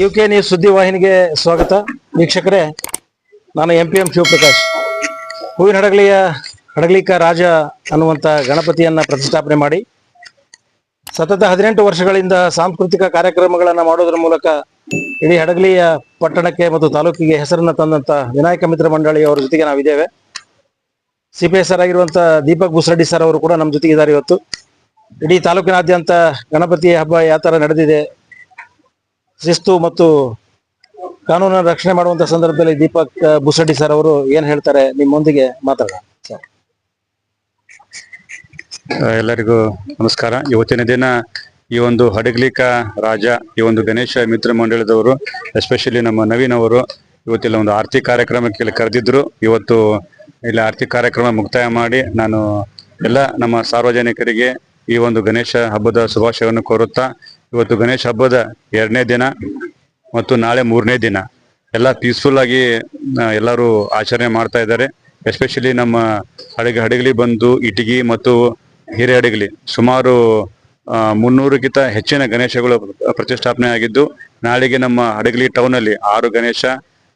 U K news ಸುದ್ದಿವಾಹಿನಿಗೆ ಸ್ವಾಗತ. ವೀಕ್ಷಕರೇ, ನಾನು ಎಂ ಪಿ ಎಂ ಶಿವಪ್ರಕಾಶ್. ಹೂವಿನ ಹಡಗಲಿಯ ಹಡಗಲಿಕ ರಾಜ ಅನ್ನುವಂಥ ಗಣಪತಿಯನ್ನ ಪ್ರತಿಷ್ಠಾಪನೆ ಮಾಡಿ, ಸತತ ಹದಿನೆಂಟು ವರ್ಷಗಳಿಂದ ಸಾಂಸ್ಕೃತಿಕ ಕಾರ್ಯಕ್ರಮಗಳನ್ನು ಮಾಡೋದ್ರ ಮೂಲಕ ಇಡೀ ಹಡಗಲಿಯ ಪಟ್ಟಣಕ್ಕೆ ಮತ್ತು ತಾಲೂಕಿಗೆ ಹೆಸರನ್ನ ತಂದಂತ ವಿನಾಯಕ ಮಿತ್ರ ಮಂಡಳಿ ಅವರ ಜೊತೆಗೆ ನಾವಿದ್ದೇವೆ. ಸಿ ಪಿ ಎಸ್ ಆರ್ ಆಗಿರುವಂತ ದೀಪಕ್ ಬುಸರಡ್ಡಿ ಸರ್ ಅವರು ಕೂಡ ನಮ್ಮ ಜೊತೆಗಿದ್ದಾರೆ ಇವತ್ತು. ಇಡೀ ತಾಲೂಕಿನಾದ್ಯಂತ ಗಣಪತಿ ಹಬ್ಬ ಯಾವ ತರ ನಡೆದಿದೆ ಶಿಸ್ತು ಮತ್ತು ಕಾನೂನ ರಕ್ಷಣೆ ಮಾಡುವಂತ ಸಂದರ್ಭದಲ್ಲಿ ದೀಪಕ್ ಬುಸಡಿ ಸರ್ ಅವರು ಏನ್ ಹೇಳ್ತಾರೆ? ನಿಮ್ಮೊಂದಿಗೆ ಮಾತಾಡ ಎಲ್ಲರಿಗೂ ನಮಸ್ಕಾರ. ಇವತ್ತಿನ ದಿನ ಈ ಒಂದು ಹಡಗ್ಲಿಕ ರಾಜ, ಈ ಒಂದು ಗಣೇಶ ಮಿತ್ರ ಮಂಡಳದವರು ಎಸ್ಪೆಷಲಿ ನಮ್ಮ ನವೀನ್ ಅವರು ಇವತ್ತಿಲ್ಲ ಒಂದು ಆರ್ಥಿಕ ಕಾರ್ಯಕ್ರಮಕ್ಕೆ ಇಲ್ಲಿ ಕರೆದಿದ್ರು. ಇವತ್ತು ಇಲ್ಲಿ ಆರ್ಥಿಕ ಕಾರ್ಯಕ್ರಮ ಮುಕ್ತಾಯ ಮಾಡಿ ನಾನು ಎಲ್ಲ ನಮ್ಮ ಸಾರ್ವಜನಿಕರಿಗೆ ಈ ಒಂದು ಗಣೇಶ ಹಬ್ಬದ ಶುಭಾಶಯವನ್ನು ಕೋರುತ್ತಾ ಇವತ್ತು ಗಣೇಶ ಹಬ್ಬದ ಎರಡನೇ ದಿನ ಮತ್ತು ನಾಳೆ ಮೂರನೇ ದಿನ. ಎಲ್ಲ ಪೀಸ್ಫುಲ್ ಆಗಿ ಎಲ್ಲರೂ ಆಚರಣೆ ಮಾಡ್ತಾ ಇದ್ದಾರೆ. ಎಸ್ಪೆಷಲಿ ನಮ್ಮ ಹಡಗ ಹಡಗಲಿ ಬಂದು ಇಟಗಿ ಮತ್ತು ಹಿರೇಹಡಗಲಿ ಸುಮಾರು ಆ, ಮುನ್ನೂರಕ್ಕಿಂತ ಹೆಚ್ಚಿನ ಗಣೇಶಗಳು ಪ್ರತಿಷ್ಠಾಪನೆ ಆಗಿದ್ದು ನಾಳೆಗೆ ನಮ್ಮ ಹಡಗಲಿ ಟೌನ್ ಅಲ್ಲಿ ಆರು ಗಣೇಶ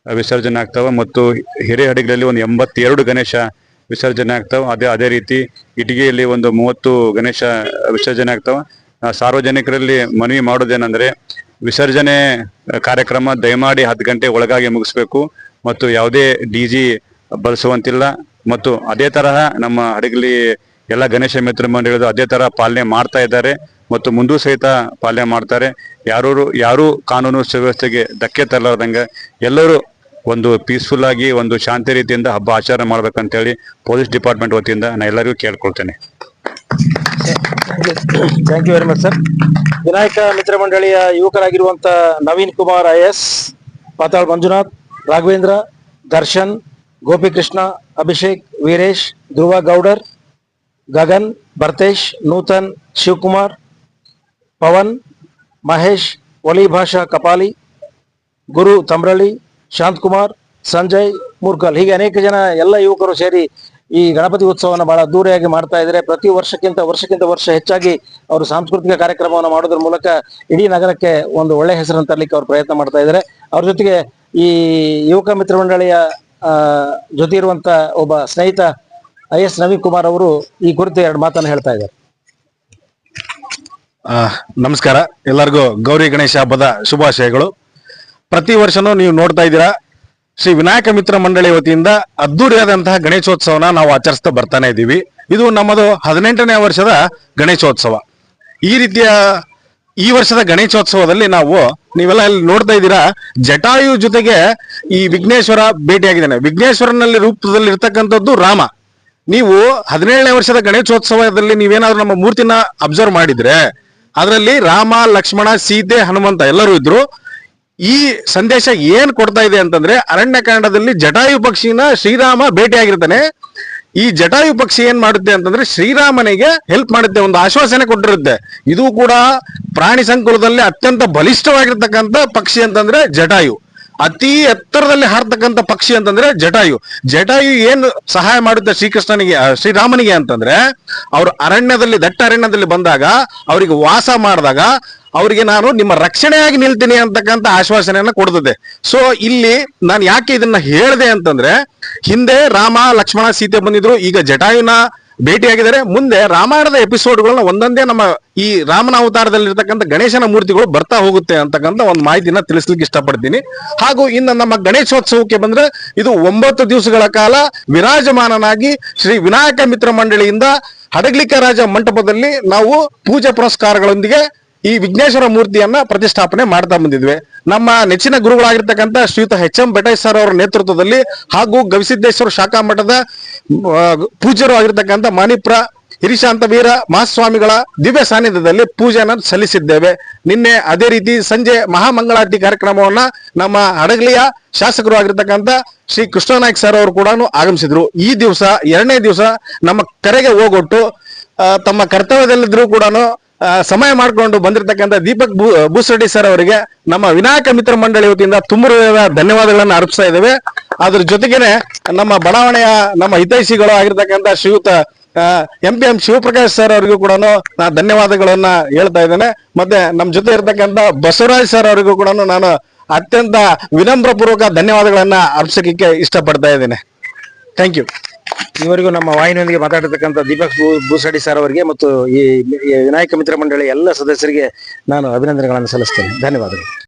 ವಿಸರ್ಜನೆ ಆಗ್ತಾವ ಮತ್ತು ಹಿರೇಹಡಗಲಿ ಒಂದು ಎಂಬತ್ತೆರಡು ಗಣೇಶ ವಿಸರ್ಜನೆ ಆಗ್ತಾವೆ. ಅದೇ ಅದೇ ರೀತಿ ಇಟಗಿಯಲ್ಲಿ ಒಂದು ಮೂವತ್ತು ಗಣೇಶ ವಿಸರ್ಜನೆ ಆಗ್ತಾವ. ಸಾರ್ವಜನಿಕರಲ್ಲಿ ಮನವಿ ಮಾಡೋದೇನಂದ್ರೆ ವಿಸರ್ಜನೆ ಕಾರ್ಯಕ್ರಮ ದಯಮಾಡಿ ಹತ್ತು ಗಂಟೆ ಒಳಗಾಗಿ ಮುಗಿಸ್ಬೇಕು ಮತ್ತು ಯಾವುದೇ ಡಿ ಜಿ ಬಳಸುವಂತಿಲ್ಲ ಮತ್ತು ಅದೇ ತರಹ ನಮ್ಮ ಹಡಗಲಿ ಎಲ್ಲ ಗಣೇಶ ಮಿತ್ರ ಮಂಡಳಿದು ಅದೇ ತರ ಪಾಲನೆ ಮಾಡ್ತಾ ಇದ್ದಾರೆ ಮತ್ತು ಮುಂದೂ ಸಹಿತ ಪಾಲನೆ ಮಾಡ್ತಾರೆ. ಯಾರು ಯಾರು ಕಾನೂನು ಸುವ್ಯವಸ್ಥೆಗೆ ಧಕ್ಕೆ ತರಲಾರ್ದಂಗೆ ಎಲ್ಲರೂ ಒಂದು ಪೀಸ್ಫುಲ್ ಆಗಿ, ಒಂದು ಶಾಂತಿ ರೀತಿಯಿಂದ ಹಬ್ಬ ಆಚರಣೆ ಮಾಡ್ಬೇಕಂತೇಳಿ ಪೊಲೀಸ್ ಡಿಪಾರ್ಟ್ಮೆಂಟ್ ವತಿಯಿಂದ ನಾನು ಎಲ್ಲರಿಗೂ ಕೇಳ್ಕೊಳ್ತೇನೆ. Thank you very much sir Vinayaka Mitra ಮಂಡಳಿಯ ಯುವಕರಾಗಿರುವಂತ ನವೀನ್ ಕುಮಾರ್ ಐ ಎಸ್, ಪಾತಾಳ್ ಮಂಜುನಾಥ್, ರಾಘವೇಂದ್ರ, ದರ್ಶನ್, ಗೋಪಿಕೃಷ್ಣ, ಅಭಿಷೇಕ್, ವೀರೇಶ್, ಧ್ರುವ ಗೌಡರ್, ಗಗನ್ ಭರ್ತೇಶ್ ನೂತನ್, ಶಿವಕುಮಾರ್, ಪವನ್, ಮಹೇಶ್ ಒಲಿ ಭಾಷಾ ಕಪಾಲಿ, ಗುರು ತಮ್ರಳ್ಳಿ ಶಾಂತಕುಮಾರ್, ಸಂಜಯ್ ಮುರ್ಕಲ್ ಹೀಗೆ ಅನೇಕ ಜನ ಎಲ್ಲ ಯುವಕರು ಸೇರಿ ಈ ಗಣಪತಿ ಉತ್ಸವವನ್ನು ಬಹಳ ಅದ್ದೂರಿಯಾಗಿ ಮಾಡ್ತಾ ಇದ್ದಾರೆ. ಪ್ರತಿ ವರ್ಷಕ್ಕಿಂತ ವರ್ಷಕ್ಕಿಂತ ವರ್ಷ ಹೆಚ್ಚಾಗಿ ಅವರು ಸಾಂಸ್ಕೃತಿಕ ಕಾರ್ಯಕ್ರಮವನ್ನು ಮಾಡೋದ್ರ ಮೂಲಕ ಇಡೀ ನಗರಕ್ಕೆ ಒಂದು ಒಳ್ಳೆ ಹೆಸರನ್ನು ತರಲಿಕ್ಕೆ ಅವರು ಪ್ರಯತ್ನ ಮಾಡ್ತಾ ಇದ್ದಾರೆ. ಅವ್ರ ಜೊತೆಗೆ ಈ ಯುವಕ ಮಿತ್ರ ಮಂಡಳಿಯ ಜೊತೆ ಇರುವಂತ ಒಬ್ಬ ಸ್ನೇಹಿತ ಐ ಎಸ್ ನವೀನ್ ಕುಮಾರ್ ಅವರು ಈ ಕುರಿತು ಎರಡು ಮಾತನ್ನು ಹೇಳ್ತಾ ಇದ್ದಾರೆ. ನಮಸ್ಕಾರ. ಎಲ್ಲರಿಗೂ ಗೌರಿ ಗಣೇಶ ಹಬ್ಬದ ಶುಭಾಶಯಗಳು. ಪ್ರತಿ ವರ್ಷನೂ ನೀವು ನೋಡ್ತಾ ಇದ್ದೀರಾ ಶ್ರೀ ವಿನಾಯಕ ಮಿತ್ರ ಮಂಡಳಿ ವತಿಯಿಂದ ಅದ್ದೂರಿಯಾದಂತಹ ಗಣೇಶೋತ್ಸವನ ನಾವು ಆಚರಿಸ್ತಾ ಬರ್ತಾನೆ ಇದ್ದೀವಿ. ಇದು ನಮ್ಮದು ಹದಿನೆಂಟನೇ ವರ್ಷದ ಗಣೇಶೋತ್ಸವ. ಈ ರೀತಿಯ ಈ ವರ್ಷದ ಗಣೇಶೋತ್ಸವದಲ್ಲಿ ನಾವು ನೀವೆಲ್ಲ ಇಲ್ಲಿ ನೋಡ್ತಾ ಇದ್ದೀರಾ, ಜಟಾಯು ಜೊತೆಗೆ ಈ ವಿಘ್ನೇಶ್ವರ ಭೇಟಿಯಾಗಿದ್ದಾನೆ. ವಿಘ್ನೇಶ್ವರನಲ್ಲಿ ರೂಪದಲ್ಲಿ ಇರ್ತಕ್ಕಂಥದ್ದು ರಾಮ. ನೀವು ಹದಿನೇಳನೇ ವರ್ಷದ ಗಣೇಶೋತ್ಸವದಲ್ಲಿ ನೀವೇನಾದ್ರೂ ನಮ್ಮ ಮೂರ್ತಿನ ಅಬ್ಸರ್ವ್ ಮಾಡಿದ್ರೆ, ಅದರಲ್ಲಿ ರಾಮ, ಲಕ್ಷ್ಮಣ, ಸೀತೆ, ಹನುಮಂತ ಎಲ್ಲರೂ ಇದ್ರು. ಈ ಸಂದೇಶ ಏನ್ ಕೊಡ್ತಾ ಇದೆ ಅಂತಂದ್ರೆ ಅರಣ್ಯಕಾಂಡದಲ್ಲಿ ಜಟಾಯು ಪಕ್ಷಿನ ಶ್ರೀರಾಮ ಭೇಟಿಯಾಗಿರ್ತಾನೆ. ಈ ಜಟಾಯು ಪಕ್ಷಿ ಏನ್ ಮಾಡುತ್ತೆ ಅಂತಂದ್ರೆ ಶ್ರೀರಾಮನಿಗೆ ಹೆಲ್ಪ್ ಮಾಡುತ್ತೆ, ಒಂದು ಆಶ್ವಾಸನೆ ಕೊಟ್ಟಿರುತ್ತೆ. ಇದು ಕೂಡ ಪ್ರಾಣಿ ಸಂಕುಲದಲ್ಲಿ ಅತ್ಯಂತ ಬಲಿಷ್ಠವಾಗಿರ್ತಕ್ಕಂಥ ಪಕ್ಷಿ ಅಂತಂದ್ರೆ ಜಟಾಯು. ಅತಿ ಎತ್ತರದಲ್ಲಿ ಹಾರ್ತಕ್ಕಂಥ ಪಕ್ಷಿ ಅಂತಂದ್ರೆ ಜಟಾಯು. ಜಟಾಯು ಏನು ಸಹಾಯ ಮಾಡುತ್ತೆ ಶ್ರೀಕೃಷ್ಣನಿಗೆ ಶ್ರೀರಾಮನಿಗೆ ಅಂತಂದ್ರೆ, ಅವರು ಅರಣ್ಯದಲ್ಲಿ, ದಟ್ಟ ಅರಣ್ಯದಲ್ಲಿ ಬಂದಾಗ, ಅವರಿಗೆ ವಾಸ ಮಾಡಿದಾಗ ಅವರಿಗೆ ನಾನು ನಿಮ್ಮ ರಕ್ಷಣೆಯಾಗಿ ನಿಲ್ತೀನಿ ಅಂತಕ್ಕಂಥ ಆಶ್ವಾಸನೆಯನ್ನ ಕೊಡ್ತದೆ. ಸೊ ಇಲ್ಲಿ ನಾನು ಯಾಕೆ ಇದನ್ನ ಹೇಳಿದೆ ಅಂತಂದ್ರೆ, ಹಿಂದೆ ರಾಮ, ಲಕ್ಷ್ಮಣ, ಸೀತೆ ಬಂದಿದ್ರು, ಈಗ ಜಟಾಯುನ ಭೇಟಿಯಾಗಿದ್ದಾರೆ. ಮುಂದೆ ರಾಮಾಯಣದ ಎಪಿಸೋಡ್ಗಳನ್ನ ಒಂದೊಂದೇ ನಮ್ಮ ಈ ರಾಮನ ಅವತಾರದಲ್ಲಿರ್ತಕ್ಕಂಥ ಗಣೇಶನ ಮೂರ್ತಿಗಳು ಬರ್ತಾ ಹೋಗುತ್ತೆ ಅಂತಕ್ಕಂಥ ಒಂದು ಮಾಹಿತಿನ ತಿಳಿಸ್ಲಿಕ್ಕೆ ಇಷ್ಟಪಡ್ತೀನಿ. ಹಾಗೂ ಇನ್ನು ನಮ್ಮ ಗಣೇಶೋತ್ಸವಕ್ಕೆ ಬಂದ್ರೆ, ಇದು ಒಂಬತ್ತು ದಿವಸಗಳ ಕಾಲ ವಿರಾಜಮಾನನಾಗಿ ಶ್ರೀ ವಿನಾಯಕ ಮಿತ್ರ ಮಂಡಳಿಯಿಂದ ಹಡಗ್ಲಿಕ ರಾಜ ಮಂಟಪದಲ್ಲಿ ನಾವು ಪೂಜೆ ಪುರಸ್ಕಾರಗಳೊಂದಿಗೆ ಈ ವಿಘ್ನೇಶ್ವರ ಮೂರ್ತಿಯನ್ನ ಪ್ರತಿಷ್ಠಾಪನೆ ಮಾಡ್ತಾ ಬಂದಿದ್ವಿ. ನಮ್ಮ ನೆಚ್ಚಿನ ಗುರುಗಳಾಗಿರ್ತಕ್ಕಂಥ ಶ್ರೀಯುತ ಎಚ್ ಎಂ ಬೆಟೈ ಸರ್ ಅವರ ನೇತೃತ್ವದಲ್ಲಿ ಹಾಗೂ ಗವಿಸಿದ್ದೇಶ್ವರ ಶಾಖಾ ಮಠದ ಪೂಜ್ಯರು ಆಗಿರ್ತಕ್ಕಂಥ ಮಾಣಿಪ್ರ, ಹಿರಿಶಾಂತ ವೀರ, ಮಹಾಸ್ವಾಮಿಗಳ ದಿವ್ಯ ಸಾನ್ನಿಧ್ಯದಲ್ಲಿ ಪೂಜೆಯನ್ನು ಸಲ್ಲಿಸಿದ್ದೇವೆ. ನಿನ್ನೆ ಅದೇ ರೀತಿ ಸಂಜೆ ಮಹಾಮಂಗಳಾರತಿ ಕಾರ್ಯಕ್ರಮವನ್ನ ನಮ್ಮ ಹಡಗಲಿಯ ಶಾಸಕರು ಆಗಿರ್ತಕ್ಕಂಥ ಶ್ರೀ ಕೃಷ್ಣನಾಯ್ಕ ಸರ್ ಅವರು ಕೂಡ ಆಗಮಿಸಿದ್ರು. ಈ ದಿವಸ, ಎರಡನೇ ದಿವಸ ನಮ್ಮ ಕರೆಗೆ ಹೋಗೊಟ್ಟು ತಮ್ಮ ಕರ್ತವ್ಯದಲ್ಲಿದ್ರು ಕೂಡ ಸಮಯ ಮಾಡಿಕೊಂಡು ಬಂದಿರತಕ್ಕಂಥ ದೀಪಕ್ ಭೂ ಸರ್ ಅವರಿಗೆ ನಮ್ಮ ವಿನಾಯಕ ಮಿತ್ರ ಮಂಡಳಿ ವತಿಯಿಂದ ತುಂಬ ಹೃದಯದ ಧನ್ಯವಾದಗಳನ್ನು ಅರ್ಪಿಸ್ತಾ ಇದ್ದೇವೆ. ಅದ್ರ ಜೊತೆಗೇನೆ ನಮ್ಮ ಬಡಾವಣೆಯ ನಮ್ಮ ಹಿತೈಷಿಗಳು ಆಗಿರ್ತಕ್ಕಂಥ Shriyuta M P M Shivaprakash sir ಅವರಿಗೂ ಕೂಡ ನಾನು ಧನ್ಯವಾದಗಳನ್ನ ಹೇಳ್ತಾ ಇದ್ದೇನೆ. ಮತ್ತೆ ನಮ್ಮ ಜೊತೆ ಇರ್ತಕ್ಕಂಥ ಬಸವರಾಜ್ ಸರ್ ಅವರಿಗೂ ಕೂಡ ನಾನು ಅತ್ಯಂತ ವಿನಮ್ರಪೂರ್ವಕ ಧನ್ಯವಾದಗಳನ್ನ ಅರ್ಪಿಸಲಿಕ್ಕೆ ಇಷ್ಟಪಡ್ತಾ ಇದ್ದೇನೆ. ಥ್ಯಾಂಕ್ ಯು ಇವರಿಗೂ ನಮ್ಮ ವಾಹಿನಿಯೊಂದಿಗೆ ಮಾತಾಡಿರ್ತಕ್ಕಂಥ ದೀಪಕ್ ಭೂಸಡಿ ಸರ್ ಅವರಿಗೆ ಮತ್ತು ಈ ವಿನಾಯಕ ಮಿತ್ರ ಮಂಡಳಿ ಎಲ್ಲ ಸದಸ್ಯರಿಗೆ ನಾನು ಅಭಿನಂದನೆಗಳನ್ನು ಸಲ್ಲಿಸ್ತೇನೆ. ಧನ್ಯವಾದಗಳು.